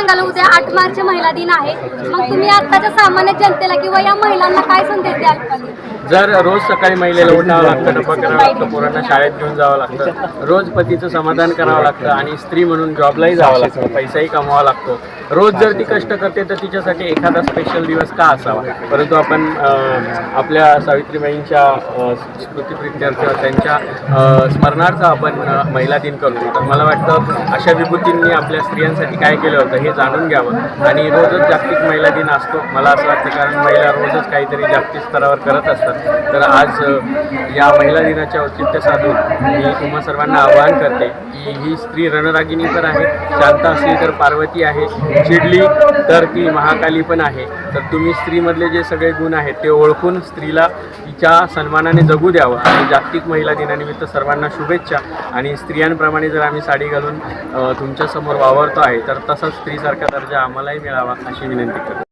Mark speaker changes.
Speaker 1: सांगाल उद्या आठ मार्च महिला दिन आहे. मग तुम्ही आताच्या सामान्य जनतेला किंवा या महिलांना काय संदेश द्याल?
Speaker 2: जर रोज सकाळी महिलेला उठावं लागतं डबा करावं लागतं पोरांना शाळेत घेऊन जावं लागतं रोज पतीचं समाधान करावं लागतं आणि स्त्री म्हणून जॉबलाही जावं लागतं पैसाही कमवावा लागतो. रोज जर ती कष्ट करते तर तिच्यासाठी एखादा स्पेशल दिवस का असावा? परंतु आपण आपल्या सावित्रीबाईंच्या अं, स्मृतिप्रित्यर्थ त्यांच्या स्मरणार्थ आपण महिला दिन करतो. तर मला वाटतं अशा विभूतींनी आपल्या स्त्रियांसाठी काय केलं होतं हे जाणून घ्यावं. आणि रोजच जागतिक महिला दिन असतो. मला असं वाटतं कारण महिला रोजच काहीतरी जागतिक स्तरावर करत असतात. तर आज या महिला दिनाच्या औचित्य साधून मी तुम्हा सर्वांना आवाहन करते की ही स्त्री रणरागिणी तर आहे शांत असली तर पार्वती आहे. चिडली तर ती महाकाली पण आहे. तर तुम्ही स्त्रीमधले जे सगळे गुण आहेत ते ओळखून स्त्रीला तिच्या सन्मानाने जगू द्यावं. आणि जागतिक महिला दिनानिमित्त सर्वांना शुभेच्छा. आणि स्त्रियांप्रमाणे जर आम्ही साडी घालून तुमच्यासमोर वावरतो आहे तर तसाच स्त्रीसारखा दर्जा आम्हालाही मिळावा अशी विनंती करतो.